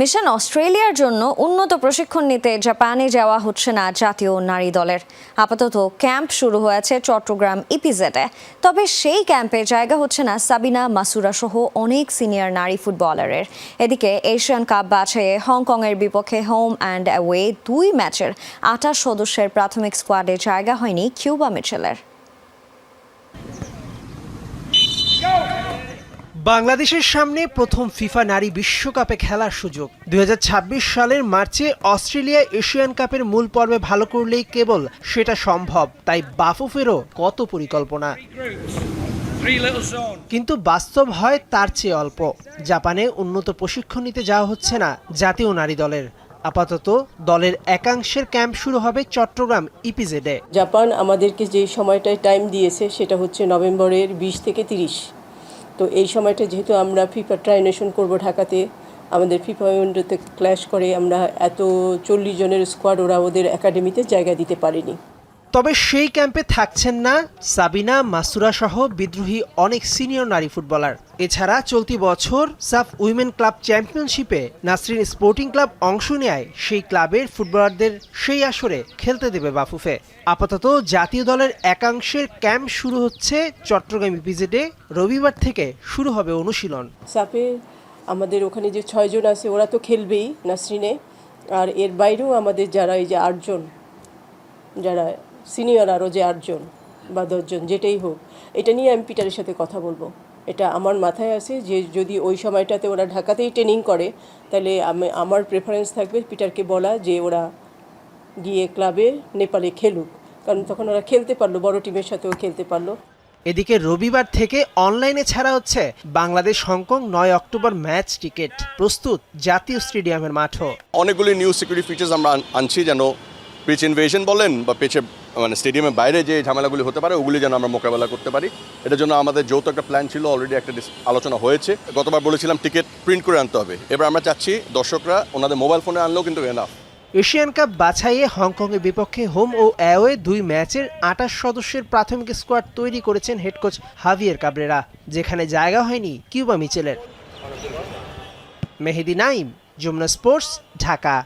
Mission অস্ট্রেলিয়ার জন্য উন্নত প্রশিক্ষণ নিতে জাপানে যাওয়া হচ্ছে না জাতীয় নারী দলের। আপাতত ক্যাম্প শুরু হয়েছে চট্টগ্রাম ইপিজেডে। তবে সেই ক্যাম্পে জায়গা হচ্ছে না সাবিনা মাসুরা সহ অনেক সিনিয়র নারী ফুটবলারের। এদিকে এশিয়ান কাপ বাছাইয়ে হংকংয়ের বিপক্ষে হোম অ্যান্ড অ্যাওয়ে দুই ম্যাচের আঠাশ সদস্যের প্রাথমিক স্কোয়াডে জায়গা হয়নি কিউবা মিচেলের। বাংলাদেশের সামনে প্রথম ফিফা নারী বিশ্বকাপে খেলার সুযোগ। দুই হাজার ছাব্বিশ সালের মার্চে অস্ট্রেলিয়া এশিয়ান কাপের মূল পর্বে ভালো করলেই কেবল সেটা সম্ভব, তাই বাফুফেরও কত পরিকল্পনা. কিন্তু বাস্তব হয় তার চেয়ে অল্প। জাপানে উন্নত প্রশিক্ষণ নিতে যাওয়া হচ্ছে না জাতীয় নারী দলের। আপাতত দলের একাংশের ক্যাম্প শুরু হবে চট্টগ্রাম ইপিজেডে। জাপান আমাদেরকে যে সময়টায় টাইম দিয়েছে সেটা হচ্ছে নভেম্বরের বিশ থেকে তিরিশ। তো এই সময়টা যেহেতু আমরা ফিফা ট্রাইনেশন করব ঢাকাতে, আমাদের ফিফা উইন্ডোতে ক্ল্যাশ করে আমরা এত চল্লিশ জনের স্কোয়াড ওরা ওদের একাডেমিতে জায়গা দিতে পারিনি। তবে সেই ক্যাম্পে থাকছেন না সাবিনা মাসুরা সহ বিদ্রোহী অনেক সিনিয়র নারী ফুটবলার। এছাড়া চলতি বছর সাফ উইমেন ক্লাব চ্যাম্পিয়নশিপে নাসরিন স্পোর্টিং ক্লাব অংশ নেয় সেই ক্লাবের ফুটবলারদের সেই আসরে খেলতে দেবে বাফুফে। আপাতত জাতীয় দলের একাংশের ক্যাম্প শুরু হচ্ছে চট্টগ্রাম ইপিজেডে রবিবার থেকে শুরু হবে অনুশীলন। সাপে আমাদের ওখানে যে ছয়জন আছে, ওরা তো খেলবেই নাসরিনে। আর এর বাইরেও আমাদের যারা এই যে আটজন, যারা সিনিয়র আরও যে আটজন বা দশজন যেটাই হোক এটা নিয়ে আমি পিটারের সাথে কথা বলব। এটা আমার মাথায় আছে যে যদি ওই সময়টাতে ওরা ঢাকাতেই ট্রেনিং করে তাহলে আমি আমার প্রেফারেন্স থাকবে পিটারকে বলা যে ওরা গিয়ে ক্লাবে নেপালে খেলুক। কারণ তখন ওরা খেলতে পারল বড় টিমের সাথেও খেলতে পারল। এদিকে রবিবার থেকে অনলাইনে ছাড়া হচ্ছে বাংলাদেশ হংকং নয় অক্টোবর ম্যাচ টিকিট প্রস্তুত জাতীয় স্টেডিয়ামের মাঠও। অনেকগুলি নিউ সিকিউরিটি ফিচার্স আমরা আনছি যেন পিচ ইনভেশন বলেন বা পিচে মানে স্টেডিয়ামের বাইরে যে ঝামেলাগুলি হতে পারে, ওগুলি যেন আমরা মোকাবেলা করতে পারি। এটার জন্য আমাদের যৌথ একটা প্ল্যান ছিল অলরেডি একটা আলোচনা হয়েছে। গতবার বলেছিলাম টিকিট প্রিন্ট করে আনতে হবে। এবার আমরা চাচ্ছি দর্শকরা ওনাদের মোবাইল ফোনে আনলেও কিন্তু এনাফ এশিয়ান কাপ বাছাইয়ে হংকংয়ের বিপক্ষে হোম ও অ্যাওয়ে দুই ম্যাচের আঠাশ সদস্যের প্রাথমিক স্কোয়াড তৈরি করেছেন হেড কোচ হাভিয়ের কাবরেরা, যেখানে জায়গা হয়নি কিউবা মিচেলের। মেহেদি নাইম, যমুনা স্পোর্টস, ঢাকা।